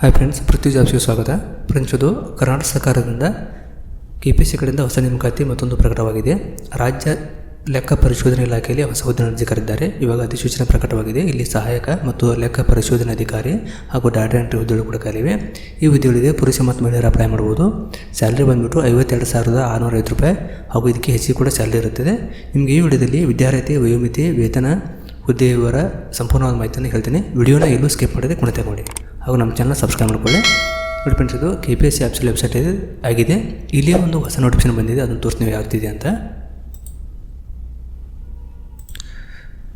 Hi friends ಪೃಥ್ವಿ ಜಾಬ್ಸ್ಗೆ ಸ್ವಾಗತ. Friends ಇದು ಕರ್ನಾಟಕ ಸರ್ಕಾರದಿಂದ ಕೆ ಪಿ ಸಿ ಕಡೆಯಿಂದ ಹೊಸ ನೇಮಕಾತಿ ಮತ್ತೊಂದು ಪ್ರಕಟವಾಗಿದೆ. ರಾಜ್ಯ ಲೆಕ್ಕ ಪರಿಶೋಧನೆ ಇಲಾಖೆಯಲ್ಲಿ ಹೊಸ ಹುದ್ದೆ ಅರ್ಜಿ ಕರೆದಿದ್ದಾರೆ ಇವಾಗ ಅಧಿಸೂಚನೆ ಪ್ರಕಟವಾಗಿದೆ. ಇಲ್ಲಿ ಸಹಾಯಕ ಮತ್ತು ಲೆಕ್ಕ ಪರಿಶೋಧನೆ ಅಧಿಕಾರಿ ಹಾಗೂ ಡಾಟಾ ಎಂಟ್ರಿ ಹುದ್ದೆಗಳು ಕೂಡ ಕಲಿವೆ ಈ ಹುದ್ದೆಗಳಿಗೆ ಪುರುಷ ಮತ್ತು ಮಹಿಳೆಯರು ಅಪ್ಲೈ ಮಾಡ್ಬೋದು ಸ್ಯಾಲ್ರಿ ಬಂದುಬಿಟ್ಟು ಐವತ್ತೆರಡು ಸಾವಿರದ ಆರುನೂರ ಐವತ್ತು ರೂಪಾಯಿ ಹಾಗೂ ಇದಕ್ಕೆ ಹೆಚ್ಚಿಗೆ ಕೂಡ ಸ್ಯಾಲ್ರಿ ಇರುತ್ತದೆ. ನಿಮಗೆ ಈ ವಿಡಿಯೋದಲ್ಲಿ ವಿದ್ಯಾರ್ಥಿ ವಯೋಮಿತಿ, ವೇತನ ಹುದ್ದೆ ವಿವರ ಸಂಪೂರ್ಣವಾದ ಮಾಹಿತಿಯನ್ನು ಹೇಳ್ತೀನಿ. ವಿಡಿಯೋನ ಎಲ್ಲೂ ಸ್ಕಿಪ್ ಮಾಡದೆ ಕೊನೆ ಮಾಡಿ ಹಾಗೂ ನಮ್ಮ ಚಾನಲ್ ಸಬ್ಸ್ಕ್ರೈಬ್ ಮಾಡ್ಕೊಳ್ಳಿ. ನೋಡಿ ಫ್ರೆಂಡ್ಸ್ ಇದು ಕೆ ಪಿ ಎಸ್ ಸಿ ಆ್ಯಪ್ಸಲ್ಲಿ ವೆಬ್ಸೈಟ್ ಇದೆ ಆಗಿದೆ. ಇಲ್ಲಿ ಒಂದು ಹೊಸ ನೋಟಿಫಿಕೇಶನ್ ಬಂದಿದೆ, ಅದನ್ನು ತೋರಿಸ್ತೀವಿ ಆಗ್ತಿದೆ ಅಂತ.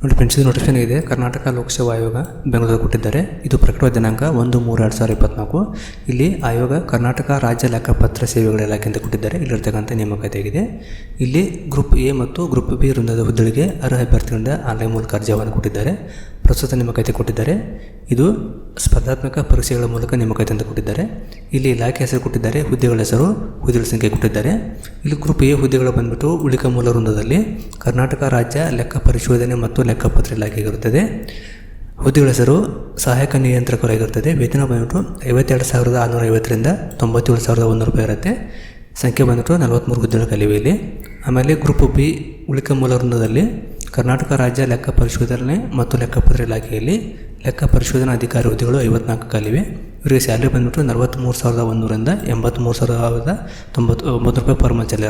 ನೋಡಿ ಫ್ರೆಂಡ್ಸ್ ಇದು ನೋಟಿಫಿಕೇಶನ್ ಇದೆ ಕರ್ನಾಟಕ ಲೋಕಸೇವಾ ಆಯೋಗ ಬೆಂಗಳೂರು ಕೊಟ್ಟಿದ್ದಾರೆ. ಇದು ಪ್ರಕಟವಾದ ದಿನಾಂಕ ಒಂದು ಮೂರು ಎರಡು ಸಾವಿರದ ಇಪ್ಪತ್ನಾಲ್ಕು. ಇಲ್ಲಿ ಆಯೋಗ ಕರ್ನಾಟಕ ರಾಜ್ಯ ಲೆಕ್ಕಪತ್ರ ಸೇವೆಗಳ ಇಲಾಖೆ ಅಂತ ಕೊಟ್ಟಿದ್ದಾರೆ. ಇಲ್ಲಿರ್ತಕ್ಕಂಥ ನೇಮಕಾತಿ ಆಗಿದೆ ಇಲ್ಲಿ ಗ್ರೂಪ್ ಎ ಮತ್ತು ಗ್ರೂಪ್ ಬಿ ವೃಂದದ ಹುದ್ದೆಗಳಿಗೆ ಅರ್ಹ ಅಭ್ಯರ್ಥಿಗಳಿಂದ ಆನ್ಲೈನ್ ಮೂಲಕ ಅರ್ಜಿಯನ್ನು ಕೊಟ್ಟಿದ್ದಾರೆ. ಪ್ರಸ್ತುತ ನೇಮಕಾತಿ ಕೊಟ್ಟಿದ್ದಾರೆ. ಇದು ಸ್ಪರ್ಧಾತ್ಮಕ ಪರೀಕ್ಷೆಗಳ ಮೂಲಕ ನೇಮಕಾತಿ ಅಂತ ಕೊಟ್ಟಿದ್ದಾರೆ. ಇಲ್ಲಿ ಇಲಾಖೆ ಹೆಸರು ಕೊಟ್ಟಿದ್ದಾರೆ, ಹುದ್ದೆಗಳ ಹೆಸರು, ಹುದ್ದೆಗಳ ಸಂಖ್ಯೆ ಕೊಟ್ಟಿದ್ದಾರೆ. ಇಲ್ಲಿ ಗ್ರೂಪ್ ಎ ಹುದ್ದೆಗಳು ಬಂದ್ಬಿಟ್ಟು ಉಳಿಕ ಮೂಲ ವೃಂದದಲ್ಲಿ ಕರ್ನಾಟಕ ರಾಜ್ಯ ಲೆಕ್ಕ ಪರಿಶೋಧನೆ ಮತ್ತು ಲೆಕ್ಕಪತ್ರ ಇಲಾಖೆಗಿರುತ್ತದೆ ಹುದ್ದೆಗಳ ಹೆಸರು ಸಹಾಯಕ ನಿಯಂತ್ರಕರಾಗಿರುತ್ತದೆ ವೇತನ ಬಂದ್ಬಿಟ್ಟು ಐವತ್ತೆರಡು ಸಾವಿರದ ಆರುನೂರ ಐವತ್ತರಿಂದ ತೊಂಬತ್ತೇಳು ಸಾವಿರದ ಒಂದು ರೂಪಾಯಿ ಇರುತ್ತೆ. ಸಂಖ್ಯೆ ಬಂದ್ಬಿಟ್ಟು ನಲವತ್ತ್ಮೂರು ಹುದ್ದೆಗಳ ಕಲಿವೆ ಇಲ್ಲಿ. ಆಮೇಲೆ ಗ್ರೂಪ್ ಬಿ ಉಳಿಕ ಮೂಲ ವೃಂದದಲ್ಲಿ ಕರ್ನಾಟಕ ರಾಜ್ಯ ಲೆಕ್ಕ ಪರಿಶೋಧನೆ ಮತ್ತು ಲೆಕ್ಕಪತ್ರ ಇಲಾಖೆಯಲ್ಲಿ ಲೆಕ್ಕ ಪರಿಶೋಧನಾ ಅಧಿಕಾರಿ ಹುದ್ದೆಗಳು ಐವತ್ನಾಲ್ಕು ಕಾಲಿವೆ. ಇವರಿಗೆ ಸ್ಯಾಲ್ರಿ ಬಂದ್ಬಿಟ್ಟು ನಲವತ್ತ್ಮೂರು ಸಾವಿರದ ಒಂದೂರಿಂದ ಎಂಬತ್ತ್ಮೂರು ಸಾವಿರದ ತೊಂಬತ್ತು, ಒಂಬತ್ತು ರೂಪಾಯಿ ಪರ್ ಮಂಚಲ್ಲಿ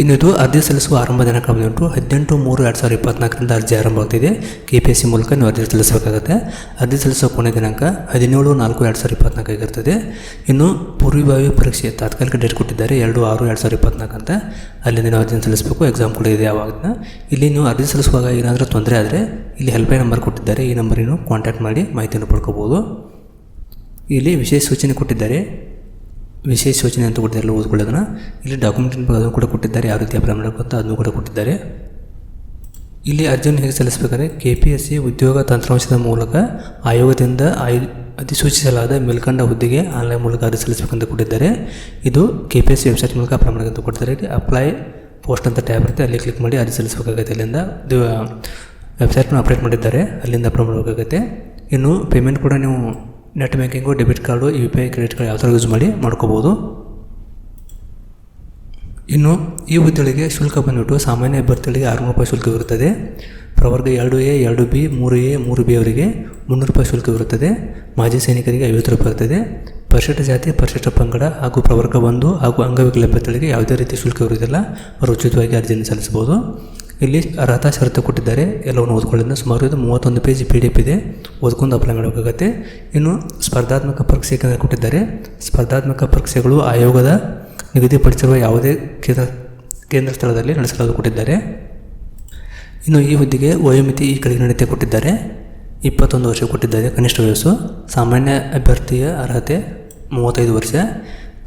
ಇರುತ್ತೆ ಇನ್ನು ಇದು ಅರ್ಜಿ ಸಲ್ಲಿಸುವ ಆರಂಭ ಬಂದ್ಬಿಟ್ಟು ಹದಿನೆಂಟು ಮೂರು ಎರಡು ಸಾವಿರದ ಇಪ್ಪತ್ನಾಲ್ಕರಿಂದ ಅರ್ಜಿ ಆರಂಭವಾಗ್ತಿದೆ ಕೆ ಪಿ ಎಸ್ ಸಿ ಮೂಲಕ ನೀವು ಅರ್ಜಿ ಸಲ್ಲಿಸಬೇಕಾಗುತ್ತೆ. ಅರ್ಜಿ ಸಲ್ಲಿಸುವ ಕೊನೆ ದಿನಾಂಕ ಹದಿನೇಳು ನಾಲ್ಕು ಎರಡು ಸಾವಿರದ ಇಪ್ಪತ್ನಾಲ್ಕಾಗಿರ್ತದೆ ಇನ್ನು ಪೂರ್ವಿಭಾವಿ ಪರೀಕ್ಷೆ ತಾತ್ಕಾಲಿಕ ಡೇಟ್ ಕೊಟ್ಟಿದ್ದಾರೆ. ಎರಡು ಆರು ಎರಡು ಸಾವಿರದ ಇಪ್ಪತ್ನಾಲ್ಕು ಅಂತ ಅಲ್ಲಿಂದ ನೀವು ಅರ್ಜಿ ಸಲ್ಲಿಸಬೇಕು. ಎಕ್ಸಾಮ್ ಕೂಡ ಇದೆ ಯಾವಾಗ ಇಲ್ಲಿ ನೀವು ಅರ್ಜಿ ಸಲ್ಲಿಸುವಾಗ ಏನಾದರೂ ತೊಂದರೆ ಆದರೆ ಇಲ್ಲಿ ಹೆಲ್ಪ್ಲೈನ್ ನಂಬರ್ ಕೊಟ್ಟಿದ್ದಾರೆ. ಈ ನಂಬರಿನೂ ಕಾಂಟ್ಯಾಕ್ಟ್ ಮಾಡಿ ಮಾಹಿತಿಯನ್ನು ಪಡ್ಕೋಬೋದು. ಇಲ್ಲಿ ವಿಶೇಷ ಸೂಚನೆ ಕೊಟ್ಟಿದ್ದಾರೆ. ವಿಶೇಷ ಸೂಚನೆ ಅಂತ ಕೊಟ್ಟಿದ್ದಾರೆ ಓದ್ಕೊಳ್ಳೋದನ್ನ ಇಲ್ಲಿ ಡಾಕ್ಯುಮೆಂಟ್ ಅದನ್ನು ಕೂಡ ಕೊಟ್ಟಿದ್ದಾರೆ. ಯಾವ ರೀತಿ ಅಪ್ಲೈ ಮಾಡಬೇಕು ಅದನ್ನು ಕೂಡ ಕೊಟ್ಟಿದ್ದಾರೆ. ಇಲ್ಲಿ ಅರ್ಜಿಯನ್ನು ಹೇಗೆ ಸಲ್ಲಿಸಬೇಕಾದ್ರೆ ಕೆ ಪಿ ಎಸ್ ಸಿ ಉದ್ಯೋಗ ತಂತ್ರಾಂಶದ ಮೂಲಕ ಆಯೋಗದಿಂದ ಆಯ್ ಅಧಿಸೂಚಿಸಲಾದ ಮೇಲ್ಕಂಡ ಹುದ್ದೆಗೆ ಆನ್ಲೈನ್ ಮೂಲಕ ಅರ್ಜಿ ಸಲ್ಲಿಸಬೇಕಂತ ಕೊಟ್ಟಿದ್ದಾರೆ. ಇದು K P S C website ಮೂಲಕ ಅಪ್ಲೈ ಮಾಡೋಕ್ಕಂತ ಕೊಡ್ತಾರೆ. ಅಪ್ಲೈ ಪೋಸ್ಟ್ ಅಂತ ಟ್ಯಾಬ್ ಇರುತ್ತೆ. ಅಲ್ಲಿ ಕ್ಲಿಕ್ ಮಾಡಿ ಅರ್ಜಿ ಸಲ್ಲಿಸಬೇಕಾಗುತ್ತೆ. ಅಲ್ಲಿಂದ ವೆಬ್ಸೈಟ್ನ ಅಪ್ಡೇಟ್ ಮಾಡಿದ್ದಾರೆ. ಅಲ್ಲಿಂದ ಅಪ್ಲೈ ಮಾಡಬೇಕಾಗುತ್ತೆ ಇನ್ನು ಪೇಮೆಂಟ್ ಕೂಡ ನೀವು net banking, debit card, U P I credit card ಯಾವ ಥರ ಯೂಸ್ ಮಾಡಿ ಮಾಡ್ಕೋಬೋದು. ಇನ್ನು ಈ ಹುದ್ದೆಗಳಿಗೆ ಶುಲ್ಕ ಬಂದುಬಿಟ್ಟು ಸಾಮಾನ್ಯ ಅಭ್ಯರ್ಥಿಗಳಿಗೆ ಆರುನೂರು ರೂಪಾಯಿ ಶುಲ್ಕವಿರುತ್ತದೆ ಪ್ರವರ್ಗ ಎರಡು ಎ, ಎರಡು ಬಿ, ಮೂರು ಎ, ಮೂರು ಬಿ ಅವರಿಗೆ ಮುನ್ನೂರು ರೂಪಾಯಿ ಶುಲ್ಕವಿರುತ್ತದೆ ಮಾಜಿ ಸೈನಿಕರಿಗೆ ಐವತ್ತು ರೂಪಾಯಿ ಇರುತ್ತದೆ ಪರಿಶಿಷ್ಟ ಜಾತಿ, ಪರಿಶಿಷ್ಟ ಪಂಗಡ ಹಾಗೂ ಪ್ರವರ್ಗ ಒಂದು ಹಾಗೂ ಅಂಗವಿಕಲ ಅಭ್ಯರ್ಥಿಗಳಿಗೆ ಯಾವುದೇ ರೀತಿ ಶುಲ್ಕ ಇರುವುದಿಲ್ಲ. ಅವರು ಉಚಿತವಾಗಿ ಅರ್ಜಿಯನ್ನು ಸಲ್ಲಿಸಬಹುದು. ಇಲ್ಲಿ ಅರ್ಹತಾ ಷರತ್ತು ಕೊಟ್ಟಿದ್ದಾರೆ. ಎಲ್ಲವನ್ನು ಓದ್ಕೊಳ್ಳೋದ್ರಿಂದ ಸುಮಾರು ಇದು ಮೂವತ್ತೊಂದು ಪೇಜ್ ಪಿ ಡಿ ಎಫ್ ಇದೆ. ಓದ್ಕೊಂಡು ಅಪ್ಲೈ ಮಾಡಬೇಕಾಗತ್ತೆ ಇನ್ನು ಸ್ಪರ್ಧಾತ್ಮಕ ಪರೀಕ್ಷೆ ಕೇಂದ್ರ ಕೊಟ್ಟಿದ್ದಾರೆ. ಸ್ಪರ್ಧಾತ್ಮಕ ಪರೀಕ್ಷೆಗಳು ಆಯೋಗದ ನಿಗದಿಪಡಿಸಿರುವ ಯಾವುದೇ ಕೇಂದ್ರ ಕೇಂದ್ರ ಸ್ಥಳದಲ್ಲಿ ನಡೆಸಲು ಕೊಟ್ಟಿದ್ದಾರೆ. ಇನ್ನು ಈ ಹುದ್ದೆಗೆ ವಯೋಮಿತಿ ಈ ಕೆಳಗಿನಂತೆ ಕೊಟ್ಟಿದ್ದಾರೆ. ಇಪ್ಪತ್ತೊಂದು ವರ್ಷ ಕೊಟ್ಟಿದ್ದಾರೆ ಕನಿಷ್ಠ ವಯಸ್ಸು. ಸಾಮಾನ್ಯ ಅಭ್ಯರ್ಥಿಯ ಅರ್ಹತೆ ಮೂವತ್ತೈದು ವರ್ಷ.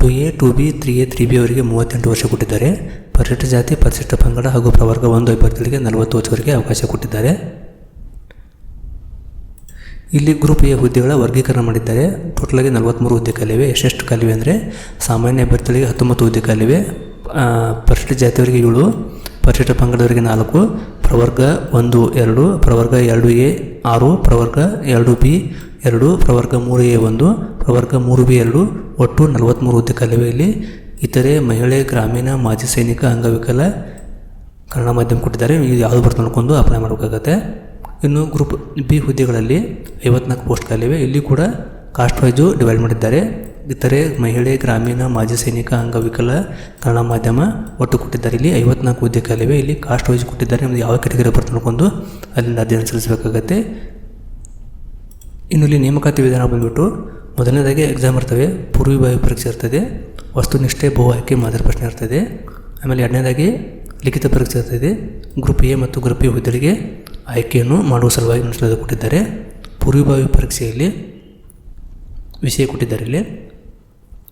Two A two B three A three B ಅವರಿಗೆ ಮೂವತ್ತೆಂಟು ವರ್ಷ ಕೊಟ್ಟಿದ್ದಾರೆ. ಪರಿಶಿಷ್ಟ ಜಾತಿ ಪರಿಶಿಷ್ಟ ಪಂಗಡ ಹಾಗೂ ಪ್ರವರ್ಗ ಒಂದು ಅಭ್ಯರ್ಥಿಗಳಿಗೆ ನಲವತ್ತು ವರ್ಷವರೆಗೆ ಅವಕಾಶ ಕೊಟ್ಟಿದ್ದಾರೆ. ಇಲ್ಲಿ ಗ್ರೂಪ್ ಎ ಹುದ್ದೆಗಳ ವರ್ಗೀಕರಣ ಮಾಡಿದ್ದಾರೆ. ಟೋಟಲಾಗಿ ನಲವತ್ತ್ಮೂರು ಹುದ್ದೆ ಕಾಲಿವೆ ಎಷ್ಟೆಷ್ಟು ಕಾಲಿವೆ ಅಂದರೆ ಸಾಮಾನ್ಯ ಅಭ್ಯರ್ಥಿಗಳಿಗೆ ಹತ್ತೊಂಬತ್ತು ಹುದ್ದೆ ಕಾಲಿವೆ ಆ, ಪರಿಶಿಷ್ಟ ಜಾತಿಯವರಿಗೆ ಏಳು ಪರಿಶಿಷ್ಟ ಪಂಗಡವರಿಗೆ ನಾಲ್ಕು ಪ್ರವರ್ಗ ಒಂದು ಎರಡು ಪ್ರವರ್ಗ ಎರಡು ಎ ಆರು ಪ್ರವರ್ಗ ಎರಡು ಬಿ ಎರಡು, ಪ್ರವರ್ಗ ಮೂರು ಎ ಒಂದು, ಪ್ರವರ್ಗ ಮೂರು ಬಿ ಎರಡು, ಒಟ್ಟು ನಲವತ್ತ್ಮೂರು ಹುದ್ದೆ ಇಲ್ಲಿ ಇತರೆ ಮಹಿಳೆ ಗ್ರಾಮೀಣ ಮಾಜಿ ಸೈನಿಕ ಅಂಗವಿಕಲ ಕನ್ನಡ ಮಾಧ್ಯಮ ಕೊಟ್ಟಿದ್ದಾರೆ. ಇದು ಯಾವುದು ಬರ್ತಾ ನೋಡ್ಕೊಂಡು ಅಪ್ಲೈ ಮಾಡಬೇಕಾಗತ್ತೆ. ಇನ್ನು ಗ್ರೂಪ್ ಬಿ ಹುದ್ದೆಗಳಲ್ಲಿ ಐವತ್ನಾಲ್ಕು ಪೋಸ್ಟ್ ಖಾಲಿವೆ ಇಲ್ಲಿ ಕೂಡ ಕಾಸ್ಟ್ ವೈಸು ಡಿವೈಡ್ ಮಾಡಿದ್ದಾರೆ. ಇತರೆ ಮಹಿಳೆ ಗ್ರಾಮೀಣ ಮಾಜಿ ಸೈನಿಕ ಅಂಗವಿಕಲ ಕನ್ನಡ ಮಾಧ್ಯಮ ಒಟ್ಟು ಕೊಟ್ಟಿದ್ದಾರೆ. ಇಲ್ಲಿ ಐವತ್ನಾಲ್ಕು ಹುದ್ದೆ ಖಾಲಿವೆ ಇಲ್ಲಿ ಕಾಸ್ಟ್ ವೈಸ್ ಕೊಟ್ಟಿದ್ದಾರೆ. ನಿಮ್ದು ಯಾವ ಕೆಟಗರಿ ಬರ್ತಾ ನೋಡ್ಕೊಂಡು ಅಲ್ಲಿಂದ ಅಧ್ಯಯನ ಸಲ್ಲಿಸಬೇಕಾಗತ್ತೆ. ಇನ್ನು ಇಲ್ಲಿ ನೇಮಕಾತಿ ವಿಧಾನ ಬಂದ್ಬಿಟ್ಟು ಮೊದಲನೇದಾಗಿ ಎಕ್ಸಾಮ್ ಇರ್ತವೆ ಪೂರ್ವಿಭಾವಿ ಪರೀಕ್ಷೆ ಇರ್ತದೆ, ವಸ್ತುನಿಷ್ಠೆ, ಬಹು ಆಯ್ಕೆ, ಮಾದರಿ ಪ್ರಶ್ನೆ ಇರ್ತದೆ, ಆಮೇಲೆ ಎರಡನೇದಾಗಿ ಲಿಖಿತ ಪರೀಕ್ಷೆ ಇರ್ತದೆ ಗ್ರೂಪ್ ಎ ಮತ್ತು ಗ್ರೂಪ್ ಎ ಹುದ್ದೆಗಳಿಗೆ ಆಯ್ಕೆಯನ್ನು ಮಾಡುವ ಸಲುವಾಗಿ ನಡೆಸಲು ಕೊಟ್ಟಿದ್ದಾರೆ. ಪೂರ್ವಿಭಾವಿ ಪರೀಕ್ಷೆಯಲ್ಲಿ ವಿಷಯ ಕೊಟ್ಟಿದ್ದಾರೆ ಇಲ್ಲಿ.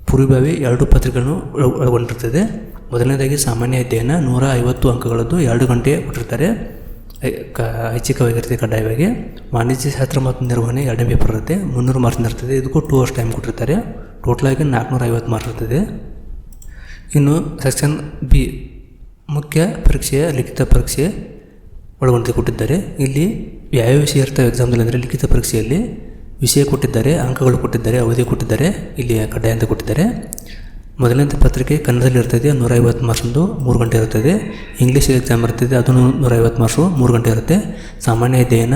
ಪೂರ್ವಿಭಾವಿ ಎರಡು ಪತ್ರಿಕೆಗಳನ್ನು ಒಳ- ಒಳಗೊಂಡಿರ್ತದೆ. ಮೊದಲನೇದಾಗಿ ಸಾಮಾನ್ಯ ಅಧ್ಯಯನ ನೂರ ಐವತ್ತು ಅಂಕಗಳದ್ದು ಎರಡು ಗಂಟೆ ಕೊಟ್ಟಿರ್ತಾರೆ. ಕ, ಐಚ್ಛಿಕವಾಗಿರುತ್ತೆ ಕಡ್ಡಾಯವಾಗಿ. ವಾಣಿಜ್ಯ ಶಾಸ್ತ್ರ ಮತ್ತು ನಿರ್ವಹಣೆ ಎರಡನೇ ಪೇಪರ್ ಇರುತ್ತೆ. ಮುನ್ನೂರು ಮಾರ್ಕ್ಸ್ ಇರ್ತದೆ. ಇದಕ್ಕೂ ಟೂ ಅವರ್ಸ್ ಟೈಮ್ ಕೊಟ್ಟಿರ್ತಾರೆ. ಟೋಟಲಾಗಿ ನಾಲ್ಕುನೂರ ಐವತ್ತು ಮಾರ್ಕ್ಸ್ ಇರ್ತದೆ. ಇನ್ನು ಸೆಕ್ಷನ್ ಬಿ ಮುಖ್ಯ ಪರೀಕ್ಷೆಯ ಲಿಖಿತ ಪರೀಕ್ಷೆ ಒಳಗೊಂಡಂತೆ ಕೊಟ್ಟಿದ್ದಾರೆ. ಇಲ್ಲಿ ಯಾವ್ಯಾವ ವಿಷಯ ಇರ್ತವೆ ಎಕ್ಸಾಮ್ದಲ್ಲಿ ಅಂದರೆ ಲಿಖಿತ ಪರೀಕ್ಷೆಯಲ್ಲಿ ವಿಷಯ ಕೊಟ್ಟಿದ್ದಾರೆ, ಅಂಕಗಳು ಕೊಟ್ಟಿದ್ದಾರೆ, ಅವಧಿ ಕೊಟ್ಟಿದ್ದಾರೆ. ಇಲ್ಲಿ ಕಡ್ಡಾಯ ಅಂತ ಕೊಟ್ಟಿದ್ದಾರೆ. ಮೊದಲನೇ ಪತ್ರಿಕೆ ಕನ್ನಡದಲ್ಲಿ ಇರ್ತದೆ, ನೂರೈವತ್ತು ಮಾರ್ಕ್ಸೊಂದು ಮೂರು ಗಂಟೆ ಇರ್ತದೆ. ಇಂಗ್ಲೀಷ್ ಎಕ್ಸಾಮ್ ಇರ್ತದೆ, ಅದು ನೂರೈವತ್ತು ಮಾರ್ಕ್ಸು ಮೂರು ಗಂಟೆ ಇರುತ್ತೆ. ಸಾಮಾನ್ಯ ಅಧ್ಯಯನ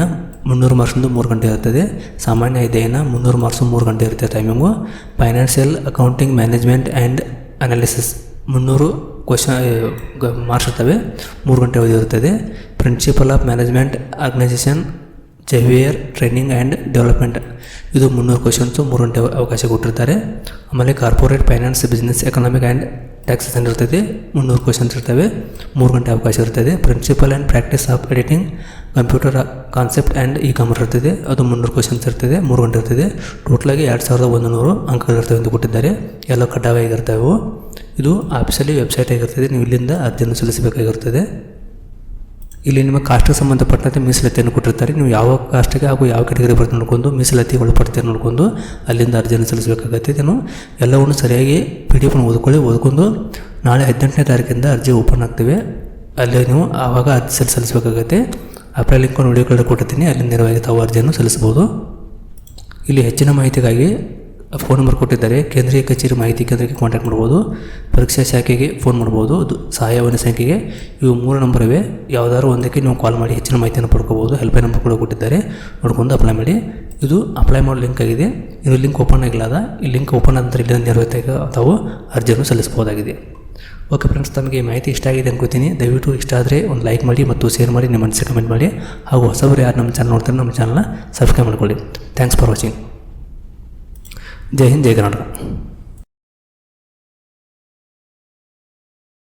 ಮುನ್ನೂರು ಮಾರ್ಕ್ಸೊಂದು ಮೂರು ಗಂಟೆ ಇರ್ತದೆ. ಸಾಮಾನ್ಯ ಅಧ್ಯಯನ ಮುನ್ನೂರು ಮಾರ್ಕ್ಸು ಮೂರು ಗಂಟೆ ಇರುತ್ತೆ timing financial accounting management and analysis ಮುನ್ನೂರು ಕ್ವಶನ್ ಮಾರ್ಕ್ಸ್ ಇರ್ತವೆ. ಮೂರು ಗಂಟೆ ಅವಧಿ ಇರುತ್ತದೆ principle of management organisation behaviour training and development ಇದು ಮುನ್ನೂರು ಕ್ವಶನ್ಸು ಮೂರು ಗಂಟೆ ಅವಕಾಶ ಕೊಟ್ಟಿರ್ತಾರೆ. ಆಮೇಲೆ corporate finance business economic and taxation ಇರ್ತದೆ ಮುನ್ನೂರು ಕ್ವಶನ್ಸ್ ಇರ್ತವೆ. ಮೂರು ಗಂಟೆ ಅವಕಾಶ ಇರ್ತದೆ. Principle and practice of auditing computer concept and e commerce ಇರ್ತದೆ. ಅದು ಮುನ್ನೂರು ಕ್ವಶನ್ಸ್ ಇರ್ತದೆ. ಮೂರು ಗಂಟೆ ಇರ್ತದೆ ಟೋಟಲಾಗಿ ಎರಡು ಸಾವಿರದ ಒಂದು ನೂರು ಅಂಕಗಳಿರ್ತವೆ ಎಂದು ಕೊಟ್ಟಿದ್ದಾರೆ. ಎಲ್ಲ ಕಡ್ಡಾಯವಾಗಿರ್ತವೆ ಇದು ಆಫೀಸಲ್ಲಿ ವೆಬ್ಸೈಟ್ ಆಗಿರ್ತದೆ. ನೀವು ಇಲ್ಲಿಂದ ಅರ್ಜಿಯನ್ನು ಸಲ್ಲಿಸಬೇಕಾಗಿರ್ತದೆ. ಇಲ್ಲಿ ನಿಮ್ಮ ಕಾಸ್ಟ್ಗೆ ಸಂಬಂಧಪಟ್ಟಂತೆ ಮೀಸಲಾತಿಯನ್ನು ಕೊಟ್ಟಿರ್ತಾರೆ. ನೀವು ಯಾವ ಕಾಸ್ಟ್ಗೆ ಹಾಗೂ ಯಾವ ಕೆಟಗರಿ ಬರ್ತದೆ ನೋಡ್ಕೊಂಡು ಮೀಸಲಾತಿ ಒಳಪಡ್ತೀರಿ ನೋಡ್ಕೊಂಡು ಅಲ್ಲಿಂದ ಅರ್ಜಿಯನ್ನು ಸಲ್ಲಿಸಬೇಕಾಗತ್ತೆ. ಇದನ್ನು ಎಲ್ಲವನ್ನು ಸರಿಯಾಗಿ ಪಿ ಡಿ ಎಫ್ನ ಓದ್ಕೊಳ್ಳಿ. ಓದ್ಕೊಂಡು ನಾಳೆ ಹದಿನೆಂಟನೇ ತಾರೀಕಿಂದ ಅರ್ಜಿ ಓಪನ್ ಆಗ್ತವೆ. ಅಲ್ಲಿ ನೀವು ಆವಾಗ ಅರ್ಜಿ ಸಲ್ಲಿ ಸಲ್ಲಿಸಬೇಕಾಗತ್ತೆ. ಅಪ್ಲೈ ಲಿಂಕ್ ವಿಡಿಯೋ ಕಾರ್ಡ್ ಕೊಟ್ಟಿರ್ತೀನಿ. ಅಲ್ಲಿ ನೇರವಾಗಿ ತಾವು ಅರ್ಜಿಯನ್ನು ಸಲ್ಲಿಸ್ಬೋದು ಇಲ್ಲಿ ಹೆಚ್ಚಿನ ಮಾಹಿತಿಗಾಗಿ ಫೋನ್ ನಂಬರ್ ಕೊಟ್ಟಿದ್ದಾರೆ. ಕೇಂದ್ರೀಯ ಕಚೇರಿ ಮಾಹಿತಿ ಕೇಂದ್ರಕ್ಕೆ ಕಾಂಟ್ಯಾಕ್ಟ್ ಮಾಡ್ಬೋದು. ಪರೀಕ್ಷಾ ಶಾಖೆಗೆ ಫೋನ್ ಮಾಡ್ಬೋದು. ಅದು ಸಹಾಯವಾಣಿ ಸಂಖ್ಯೆಗೆ ಇವು ಮೂರು ನಂಬರ್ ಇವೆ ಯಾವುದಾದ್ರು ಒಂದಕ್ಕೆ ನೀವು ಕಾಲ್ ಮಾಡಿ ಹೆಚ್ಚಿನ ಮಾಹಿತಿಯನ್ನು ಪಡ್ಕೋಬೋದು. ಹೆಲ್ಪ್ ನಂಬರ್ ಕೂಡ ಕೊಟ್ಟಿದ್ದಾರೆ. ನೋಡ್ಕೊಂಡು ಅಪ್ಲೈ ಮಾಡಿ. ಇದು ಅಪ್ಲೈ ಮಾಡೋ ಲಿಂಕ್ ಆಗಿದೆ. ಇದು ಲಿಂಕ್ ಓಪನ್ ಆಗಿಲ್ಲ ಅದ ಈ ಲಿಂಕ್ ಓಪನ್ ಆದ ನಂತರ ನೇರವಾಗಿ ತಾವು ಅರ್ಜಿಯನ್ನು ಸಲ್ಲಿಸಬಹುದಾಗಿದೆ. ಓಕೆ ಫ್ರೆಂಡ್ಸ್ ತಮಗೆ ಮಾಹಿತಿ ಇಷ್ಟ ಆಗಿದೆ ಅನ್ಕೋತೀನಿ. ದಯವಿಟ್ಟು ಇಷ್ಟ ಆದರೆ ಒಂದು ಲೈಕ್ ಮಾಡಿ ಮತ್ತು ಶೇರ್ ಮಾಡಿ, ನಿಮ್ಮ ಮನಸ್ಸಿಗೆ ಕಮೆಂಟ್ ಮಾಡಿ. ಹಾಗೂ ಹೊಸಬರು ಯಾರು ನಮ್ಮ ಚಾನಲ್ ನೋಡ್ತಾರೆ, ನಮ್ಮ ಚಾನಲ್ನ ಸಬ್ಸ್ಕ್ರೈಬ್ ಮಾಡ್ಕೊಳ್ಳಿ. ಥ್ಯಾಂಕ್ಸ್ ಫಾರ್ ವಾಚಿಂಗ್ జై హింద్ జై కర్ణాటక.